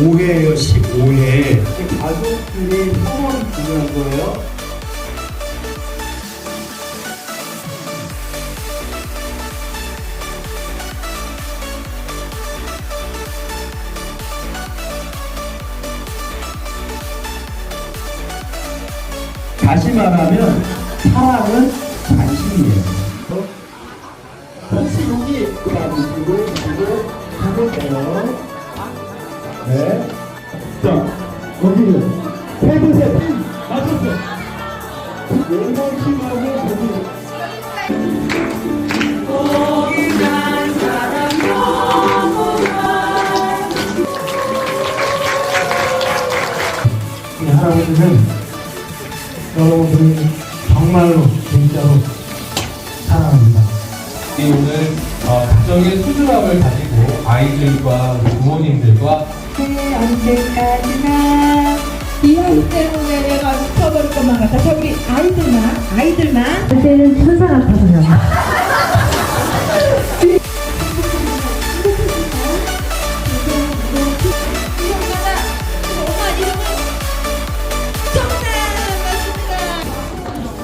15회예요, 15회. 가족들의 성원이 중요한 거예요. 다시 말하면 사랑은 관심이에요. 혹시 여기 그다음으로 그리고 가볼까요? 네. 자 여기는 헤드셋 맞췄어요. 요거 힘하고 거기 이 할아버지는 여러분들이 정말로 진짜로 사랑합니다. 우리 오늘 어, 가정의 소중함을 가지고 아이들과 우리 부모님들과 언제까지나 이 아이 때문에 내가 미쳐버릴 것만 같아. 자, 우리 아이들만, 아이들만. 그때는 천사 같아서요.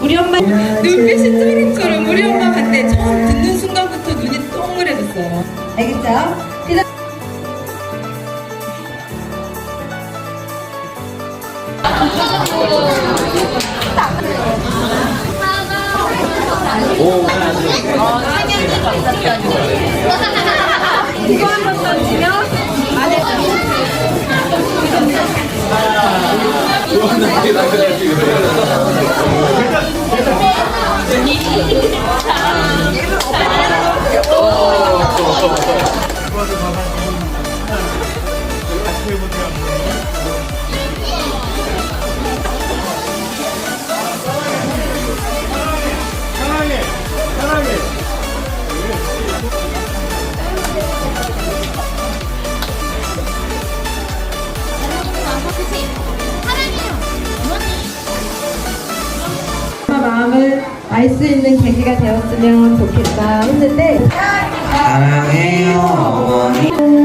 우리 엄마 눈빛이 쩌름쩌름 우리 엄마 한테 처음 듣는 동그래졌어요. 알겠죠? 이거 한 번 던지면 안에 마음을 알 수 있는 계기가 되었으면 좋겠다 했는데 사랑해요 어머니. 언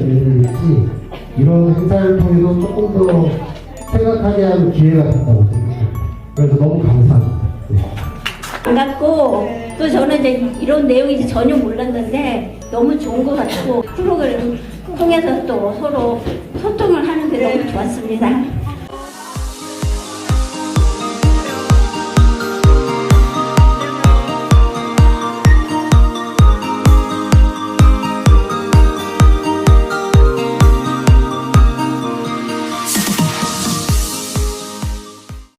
있는지 이런 행사를 통해서 조금 더 생각하게 하는 기회가 됐다고 생각해요. 그래서 너무 감사합니다. 네. 반갑고 또 저는 이제 이런 내용인지 전혀 몰랐는데 너무 좋은 것 같고 프로그램 통해서 또 서로 소통을 하는 게 너무 좋았습니다.